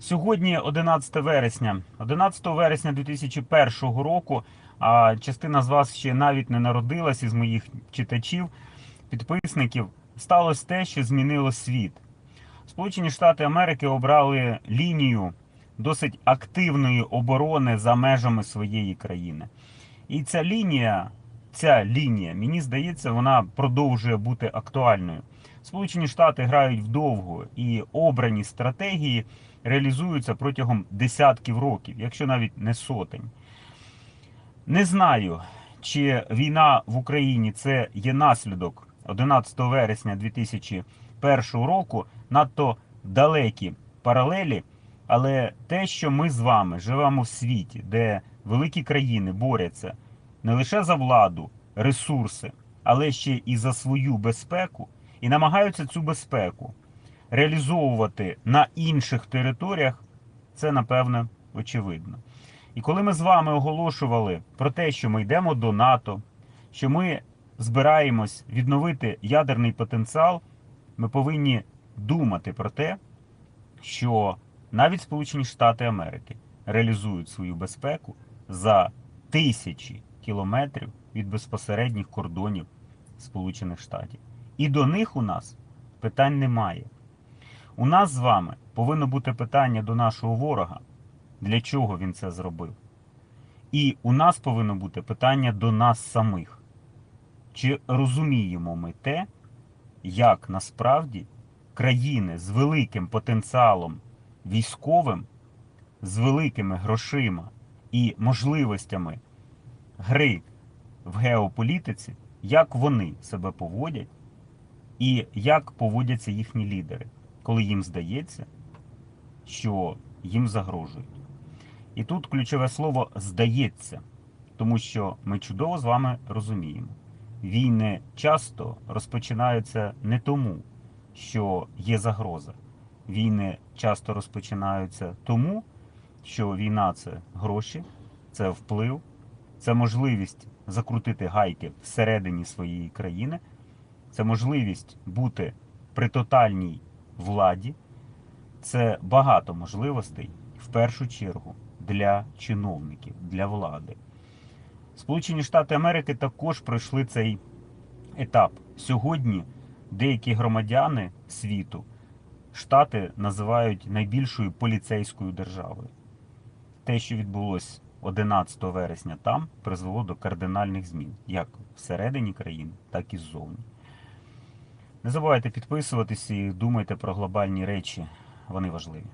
Сьогодні 11 вересня. 11 вересня 2001 року. А частина з вас ще навіть не народилась із моїх читачів, підписників. Сталося те, що змінило світ. Сполучені Штати Америки обрали лінію досить активної оборони за межами своєї країни. І ця лінія, ця лінія, мені здається, вона продовжує бути актуальною. Сполучені Штати грають вдовго і обрані стратегії реалізуються протягом десятків років, якщо навіть не сотень. Не знаю, чи війна в Україні це є наслідок 11 вересня 2001 року, надто далекі паралелі, але те, що ми з вами живемо в світі, де великі країни борються не лише за владу, ресурси, але ще і за свою безпеку, і намагаються цю безпеку реалізовувати на інших територіях, це напевно очевидно. І коли ми з вами оголошували про те, що ми йдемо до НАТО, що ми збираємось відновити ядерний потенціал, ми повинні думати про те, що навіть Сполучені Штати Америки реалізують свою безпеку за тисячі кілометрів від безпосередніх кордонів Сполучених Штатів. І до них у нас питань немає. У нас з вами повинно бути питання до нашого ворога, для чого він це зробив. І у нас повинно бути питання до нас самих. Чи розуміємо ми те, як насправді країни з великим потенціалом військовим, з великими грошима і можливостями гри в геополітиці, як вони себе поводять і як поводяться їхні лідери, коли їм здається, що їм загрожують. І тут ключове слово здається, тому що ми чудово з вами розуміємо. Війни часто розпочинаються не тому, що є загроза. Війни часто розпочинаються тому, що війна це гроші, це вплив, це можливість закрутити гайки всередині своєї країни, це можливість бути при тотальній владі, це багато можливостей в першу чергу для чиновників, для влади. Сполучені Штати Америки також пройшли цей етап. Сьогодні деякі громадяни світу Штати називають найбільшою поліцейською державою. Те, що відбулося 11 вересня там, призвело до кардинальних змін, як всередині країни, так і ззовні. Не забувайте підписуватись і думайте про глобальні речі, вони важливі.